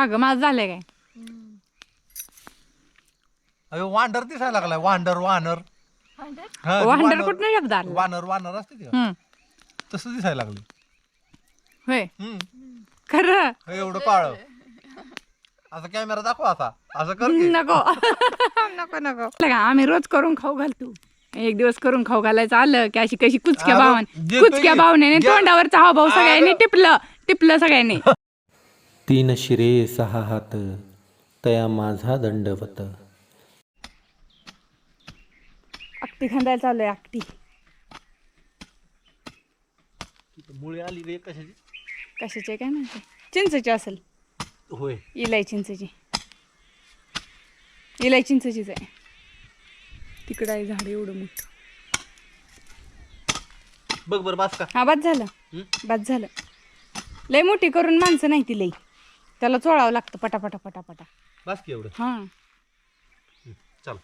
का ग माझं झालंय काय? अरे वांडर दिसायला लागलाय. वांडर वानर. हा, ते वांडर वानर- कुठनं शब्द आला? वानर वानर असते ते. हम्म. तसं दिसायला लागले होय. हम्म. खरं? हे एवढं काळ असं कॅमेरा दाखव असा असं कर की. नको. नको नको. का आम्ही रोज करून खाऊ घालतो. एक दिवस करून खाऊ घालायचं आलं की अशी कशी कुचक्या अरे, भावान देतोय कुचक्या की. भावने. तोंडावरचा हा भाऊ सगळ्यांनी टिपलं टिपलं सगळ्यांनी. तीन शिरे सहा हात तया माझा दंडवत. अक्टी खांदायला चालू आहे अक्टी मुळे आली रे कशाची? कशाची आहे काय माहिती? चिंचची असेल. होय. इलाई चिंचची. इलाई चिंचचीच आहे. तिकडं आहे झाड एवढं मोठं. बघ बरं बास का? हा बाद झालं. हं? बाद झालं. लय मोठी करून माणसं नाही ती लई. त्याला चोळावं लागतं पटापटा पटापटा. बास की एवढं. हां. चल.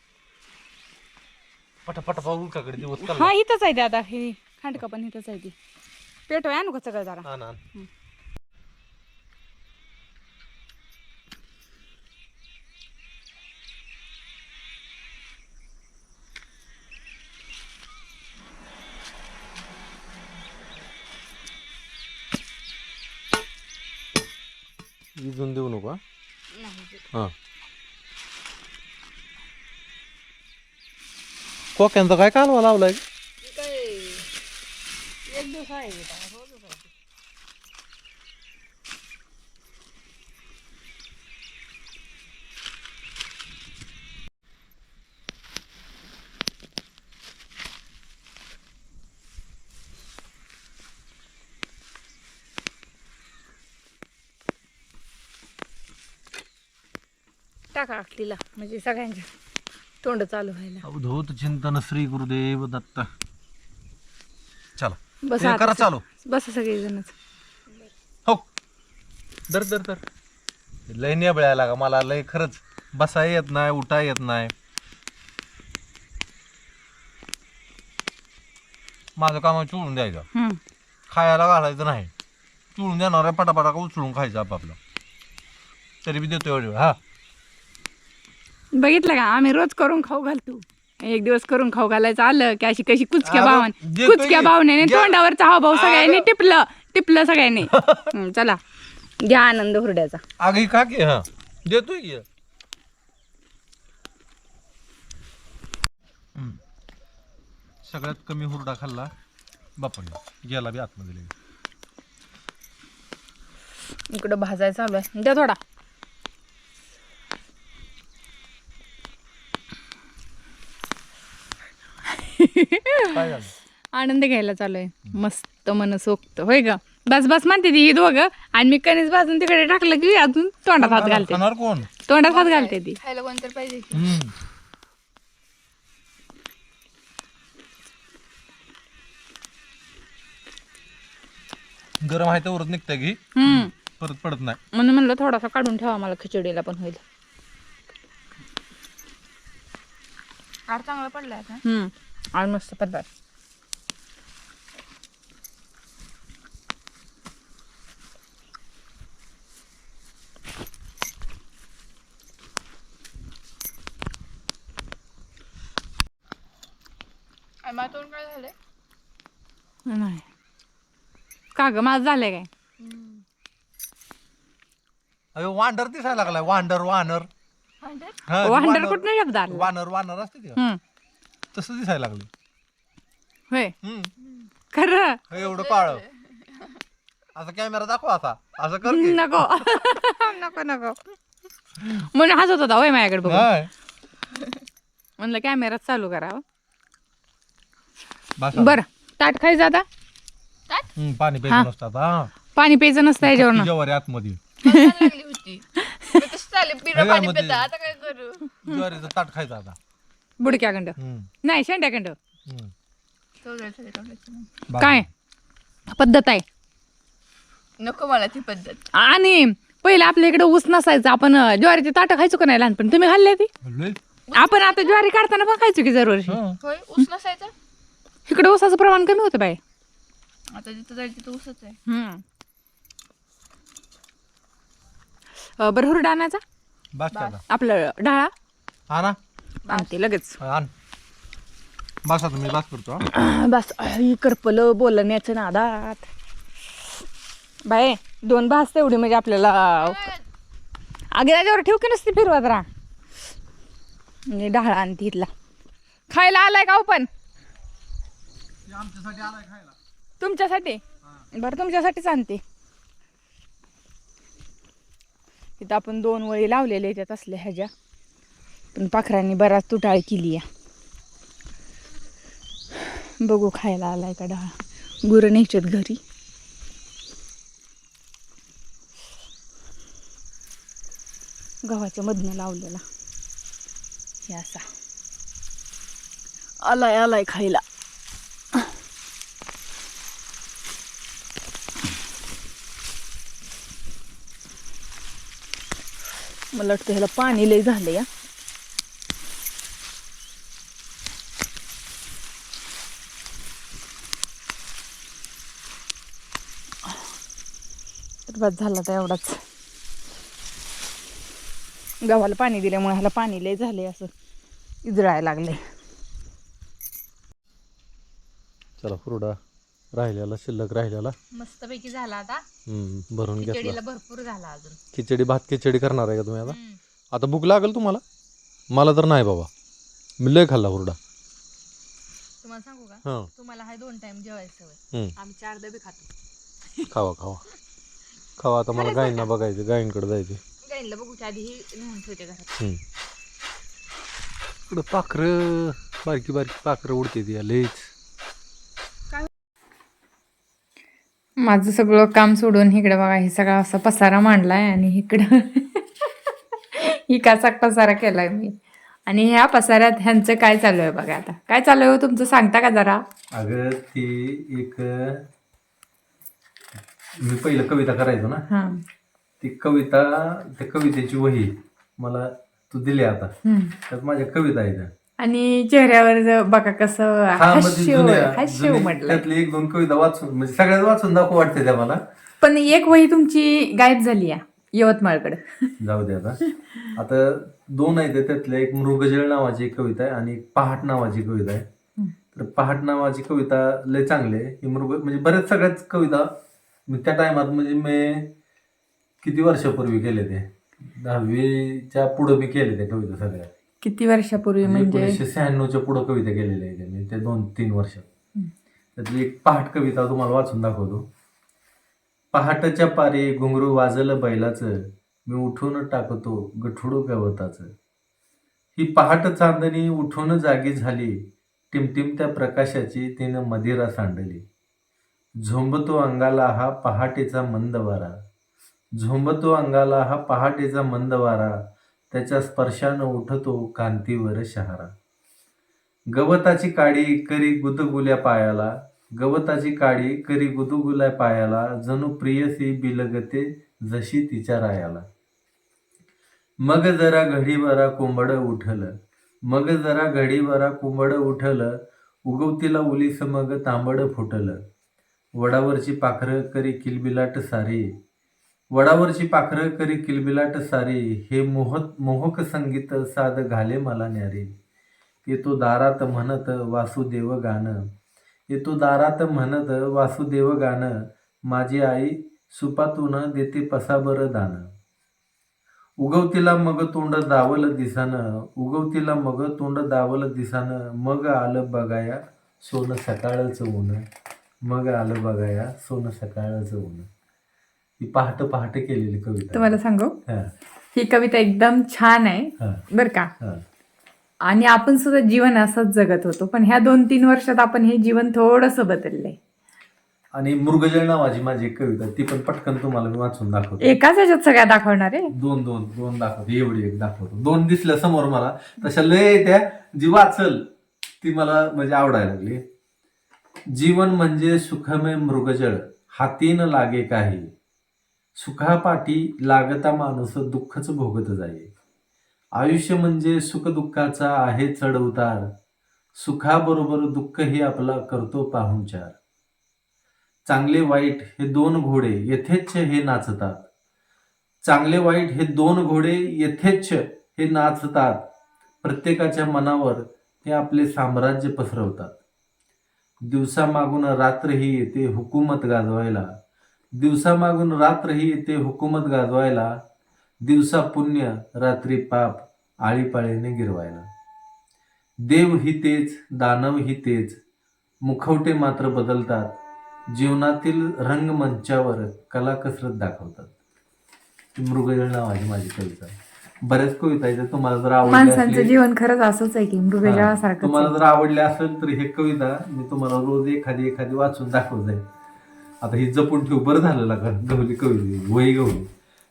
पटा पटा पाहू उलकाकडे दिवस. हा इथंच आहे आता. हे खांडका पण इथंच आहे ती. पेटवाय आणू का सगळं जरा? हा. ना विजून देऊ नको हा? कोक्यांचा काय कालवा लावलाय? एक दिवस आहे टाका आखलीला म्हणजे सगळ्यांच्या तोंड चालू व्हायला. अवधूत चिंतन श्री गुरुदेव दत्त. चला. बस ते करा चालू. बस सगळेजणच. हो. दर दर दर लय नेबळायला का मला. लय खरंच बसा येत नाही उठा येत नाही. माझं काम आहे चुळून द्यायचं. खायला घालायचं नाही. चुळून देणार आहे पटापटा उचलून खायचं आपापलं. तरी बी देतो एवढी हा. बघितलं का आम्ही रोज करून खाऊ घालतो एक दिवस करून खाऊ घालायचं आलं की अशी कशी कुचक्या अरे, भावान कुचक्या की. भावने घ्या. तोंडावरचा हा भाऊ सगळ्यांनी. टिपलं टिपलं सगळ्यांनी चला घ्या आनंद हुरड्याचा आग खा की हा देतोय की हम्म. सगळ्यात कमी हुरडा खाल्ला बापडला गेला बी आतमध्ये लगेच. इकडं भाजायचं चालू आहे द्या थोडा काय झालं आनंद घ्यायला चालू आहे. मस्त मन सोक्त होय ग? बस बस म्हणते ती ही दोघं आणि मी कणीस भाजून तिकडे टाकलं की अजून तोंडात हात घालते. खाणार कोण? तोंडात हात घालते ती. खायला कोण तर पाहिजे. की. हम्म. गरम आहे तर उरत की हम्म. परत पडत नाही. म्हणून म्हणलं थोडासा काढून ठेवा मला खिचडीला पण होईल. चांगला पडलाय आता. हम्म. आणि मस्त पदार्थ काय झालंय? नाही. का ग? माझं झालंय काय? अरे वांडर दिसायला लागलाय. वांडर वानर. हा, ते वांडर वानर- कुठनं शब्द आला? वानर वानर असते ते. हम्म. तसं दिसायला लागलं. होय. हम्म. खरं? हे एवढं काळ. असं कॅमेरा दाखव असा असं कर की. नको. नको नको. म्हणून हसत होता होय माझ्याकडे बघून. हाय. म्हणलं कॅमेरा चालू करावं. बस बरं. ताट खायचं आता? हम्म, पाणी हा. प्यायचं नसतं आता हा. पाणी प्यायचं नसतं याच्यावर ज्वारी आतमध्ये. मला लागली होती? मी तशी चालले बिना पाणी मध्ये- पिता आता काय करू? ज्वारीचं ताट खायचं आता. बुडक्याकंड हम्म, नाही हम्म. तोंडाचं. बाकी. काय? पद्धत आहे. नको मला ती पद्धत. आणि पहिले आपल्या इकडे ऊस नसायचं आपण अं, ज्वारीची ताटं खायचो का नाही लहानपणी? तुम्ही खाल्ले ती? लय? आपण आता ज्वारी काढताना पण खायचो की हा. होय ऊस नसायचा? इकडे ऊसाचं प्रमाण कमी होतं बाय आता जिथं जाईल तिथं ऊसच आहे. हम्म. अं, बरं हुरडा आणायचा? बस का आपलं डाळा? हा ना आणते लगेच. आण. बसा तुम्ही बस करतो हा. बस आई, करपलं बोलण्याचं नादात. बाय दोन भास तेवढी म्हणजे आपल्याला आगे त्याच्यावर ठेव की नसते फिरवा जरा म्हणजे डाळ आणते इथला. खायला आलाय का हो पण? तुमच्यासाठी? बरं तुमच्यासाठीच आणते. तिथं आपण दोन वळी लावलेले त्यात असल्या ह्याच्या. पण पाखरांनी बराच तुटाळ केली आहे बघू खायला आलाय का डाळ. गुरं न्यायच्यात घरी. गव्हाच्या मधनं लावलेला. हे असा. आलाय आलाय खायला. मला वाटतं ह्याला पाणी लय झालं या बस झाला तर एवढाच. गव्हाला पाणी दिल्यामुळे ह्याला पाणी लय झाले असं इजळायला लागले चला फुरडा राहिलेला शिल्लक राहिलेला. मस्तपैकी झाला आता. हम्म, भरून घेतला. खिचडीला भरपूर झाला अजून. खिचडी भात खिचडी करणार आहे का तुम्ही आता? आता भूक लागेल तुम्हाला? मला तर नाही बाबा. मी लय खाल्ला हुरडा. तुम्हाला सांगू का? हां. तुम्हाला हाय दोन टाइम जेवायची सवय हम्म. खातो. खावा खावा. खावा आता मला गायींना बघायचं गायींकडे जायचं. गाईंना बघूच्या आधी ही नेऊन ठेवते घरात. हम्म. इकडं पाखरं बारकी बारकी पाखरं उडते ती लईच माझं सगळं काम सोडून इकडे बघा हे सगळा असा पसारा मांडलाय आणि इकडं ही काचा पसारा केलाय मी. आणि ह्या पसाऱ्यात ह्यांचं काय चालू आहे बघा आता. काय चालू आहे हो तुमचं? सांगता का जरा? अगं ती एक मी पहिलं कविता करायचो ना. हां. ती कविता त्या कवितेची वही मला तू दिली आता. हम्म. त्यात माझ्या कविता आहेत. आणि चेहऱ्यावर बघा कसं हा, म्हणजे हास्य जुन्या- हास्य जुन्या- म्हटलं. त्यातली एक दोन कविता वाचून म्हणजे सगळ्यात वाचून दाखवू वाटते त्या मला. पण एक वही तुमची गायब झाली आहे यवतमाळकडे. जाऊ दे आता. आता दोन आहेत त्यातल्या एक मृगजळ नावाची एक कविता आहे आणि एक पहाट नावाची कविता आहे. हम्म. तर पहाट नावाची कविता लय चांगली आहे. ही मृग म्हणजे बऱ्याच सगळ्याच कविता मी त्या टायमात म्हणजे मी किती वर्षापूर्वी केले ते? दहावीच्या पुढं मी केले त्या कविता सगळ्या किती वर्षापूर्वी म्हणजे एकोणीसशे शहाण्णवच्या पुढं कविता केलेल्या आहेत. मी त्या दोन तीन वर्षात. त्यातली एक पहाट कविता तुम्हाला वाचून दाखवतो. पहाटच्या पारी घुंगरू वाजलं बैलाचं. मी उठून टाकतो गठुडू गवताचं. ही पहाट चांदणी उठून जागी झाली. टिमटिमत्या प्रकाशाची तिनं मदिरा सांडली. झोंबतो अंगाला हा पहाटेचा मंद वारा झोंबतो अंगाला हा पहाटेचा मंद वारा त्याच्या स्पर्शानं उठतो कांतीवर शहारा. गवताची काडी करी गुदगुल्या पायाला गवताची काडी करी गुदगुल्या पायाला जणू प्रियसी बिलगते जशी तिच्या रायाला. मग जरा घडीवरा कोंबड उठलं मग जरा घडीवरा कोंबड उठलं उगवतीला उलीस मग तांबड फुटलं. वडावरची पाखरं करी किलबिलाट सारी वडावरची पाखरं करी किलबिलाट सारी हे मोहत मोहक संगीत साध घाले मला न्यारे. येतो दारात म्हणत वासुदेव गाणं. येतो दारात म्हणत वासुदेव गाणं. माझी आई सुपातून देते पसाबर दान उगवतीला मग तोंड दावल दिसानं. उगवतीला मग तोंड दावल दिसानं. मग आलं बघाया सोनं सकाळचं ऊन. मग आलं बघाया सोनं सकाळचं ऊन. ही पहाट पहाट केलेली कविता. तुम्हाला सांगू? हा, ही कविता एकदम छान आहे. हा, बर का? हा. आणि आपण सुद्धा जीवन असंच जगत होतो. पण ह्या दोन तीन वर्षात आपण हे जीवन थोडस बदललंय. आणि मृगजळ नावाची माझी एक कविता ती पण पटकन तुम्हाला मी वाचून दाखवतो. एकाच ह्याच्यात सगळ्या दाखवणार आहे? दोन दोन दोन दाखवतो. एवढी एक दाखवतो. दोन दिसल्या समोर मला. तशा लय त्या. जी वाचल ती मला म्हणजे आवडायला लागली. जीवन म्हणजे सुखमय मृगजळ. हातीन लागे काही. सुखापाठी लागता माणूस दुःखच भोगत जाई. आयुष्य म्हणजे सुखदुःखाचा आहे चढ उतार. सुखाबरोबर दुःखही आपला करतो पाहुणचार. चांगले वाईट हे दोन घोडे यथेच्छ हे नाचतात. चांगले वाईट हे दोन घोडे यथेच्छ हे नाचतात. प्रत्येकाच्या मनावर ते आपले साम्राज्य पसरवतात. दिवसामागून रात्रही येते हुकूमत गाजवायला. दिवसामागून रात्रही येते हुकूमत गाजवायला दिवसा पुण्य रात्री पाप आळीपाळीने गिरवायला. देव ही तेच दानव ही तेच मुखवटे मात्र बदलतात जीवनातील रंगमंचावर कला कसरत दाखवतात. मृगजळ नावाची माझी कविता. आहे. बऱ्याच कविता आहेत तुम्हाला जर माणसांचं जीवन खरंच असंच आहे की हा, मृगजळासारखं तुम्हाला जर आवडले असेल तर हे कविता मी तुम्हाला रोज एखादी एखादी वाचून दाखवत जाईल आता ही जपून ठेव बरं झालं का गवली कविता वही गवली.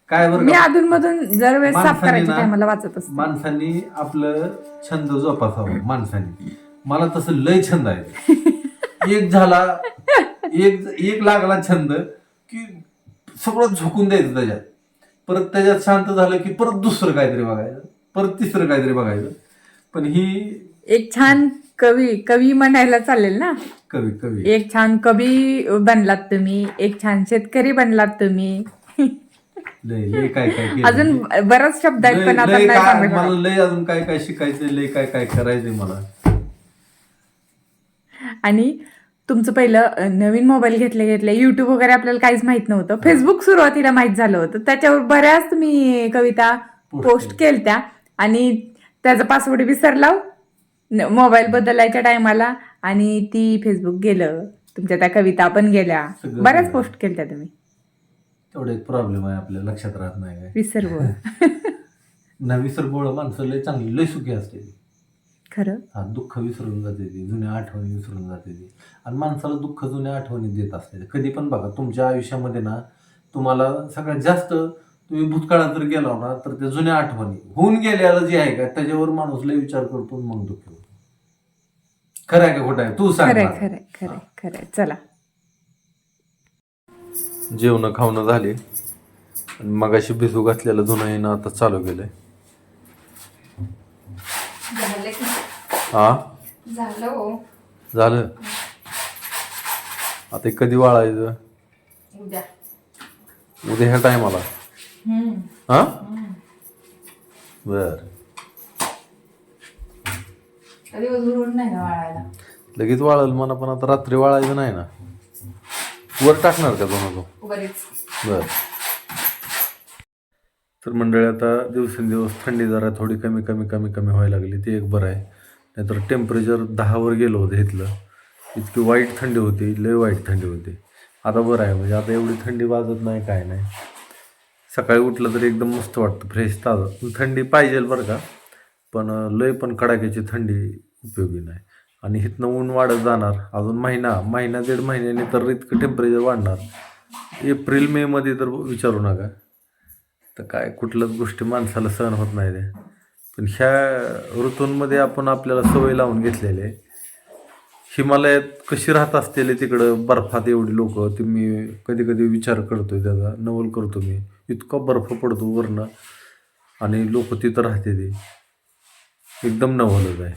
काय बरं मी का? अधून मधून जर वेळेस साफ माणसाने करायच्या ना- टायमाला वाचत असते. माणसांनी आपलं छंद जोपासावं माणसाने. मला तसं लय छंद आहे. एक झाला एक एक लागला छंद की सगळं झोकून द्यायचं त्याच्यात. परत त्याच्यात शांत झालं की परत दुसरं काहीतरी बघायचं परत तिसरं काहीतरी बघायचं. पण ही एक छान कवी कवी म्हणायला चालेल ना? कवी कवी. एक छान कवी बनलात तुम्ही एक छान शेतकरी बनलात तुम्ही. लय लय काय काय केलं. अजून बराच शब्द आहेत लय- पण आपण लय नाही काय- सांगू शकत. मला लय अजून काय काय शिकायचंय लय काय काय करायचंय मला? आणि तुमचं पहिलं अ, नवीन मोबाईल घेतले घेतले युट्यूब वगैरे आपल्याला काहीच माहीत नव्हतं. फेसबुक सुरुवातीला माहीत झालं होतं. त्याच्यावर बऱ्याच तुम्ही कविता पोस्ट केलत्या. आणि त्याचा पासवर्ड विसरला मोबाईल बदलायच्या टायमाला आणि ती फेसबुक गेलं. तुमच्या त्या कविता पण गेल्या. सगळं बऱ्याच गेलं. पोस्ट केलत्या तुम्ही. तेवढा एक प्रॉब्लेम आहे आपल्या लक्षात राहत नाही काय. ना विसरबोळ माणसं लय चांगली लय सुखी असते ती. खरं? हा दुःख विसरून जाते ती जुन्या आठवणी विसरून जाते ती. आणि माणसाला दुःख जुन्या आठवणी देत असते. कधी पण बघा तुमच्या आयुष्यामध्ये ना तुम्हाला सगळ्यात जास्त तुम्ही भूतकाळात जर गेला ना तर त्या जुन्या आठवणी. होऊन गेलेलं जे आहे का त्याच्यावर माणूस लय विचार करतो मग दुःख होतो. खरं आहे का खोटं आहे? तू सांग खरंय. खरंय खरंय खरंय चला. जेवण खावणं झाले. आणि मगाशी भिजू घातलेलं धुणं येणं आता चालू केलंय. हा झालं हो. झालं? आता हे कधी वाळायचं? उद्या. उद्या ह्या टायमाला. हा? बर. दिवसभर नाही ना वाळायला? लगेच वाळल मला पण आता रात्री वाळायचं नाही ना. वर टाकणार का दोन तो बरेच बर. तर मंडळी आता दिवसेंदिवस थंडी जरा थोडी कमी कमी कमी कमी व्हायला लागली. ते एक बरं आहे. नाहीतर टेम्परेचर दहावर गेलं होतं इथलं. इतकी वाईट थंडी होती लय वाईट थंडी होती. आता बरं आहे. म्हणजे आता एवढी थंडी वाजत नाही काय नाही. सकाळी उठलं तरी एकदम मस्त वाटतं फ्रेश ताजं. थंडी पाहिजे बरं का पण लय पण कडाक्याची थंडी उपयोगी नाही. आणि इथनं ऊन वाढत जाणार अजून महिना महिना दीड महिन्याने तर इतकं टेम्परेचर वाढणार. एप्रिल मे मध्ये तर विचारू नका. तर काय कुठल्याच गोष्टी माणसाला सहन होत नाही त्या पण ह्या ऋतूंमध्ये आपण आपल्याला सवय लावून घेतलेली आहे. हिमालयात कशी राहत असलेले तिकडं बर्फात एवढी लोक ते मी कधी कधी विचार करतोय त्याचा नवल करतो मी. इतका बर्फ पडतो वरनं आणि लोक तिथं राहते ते. एकदम नवलच आहे.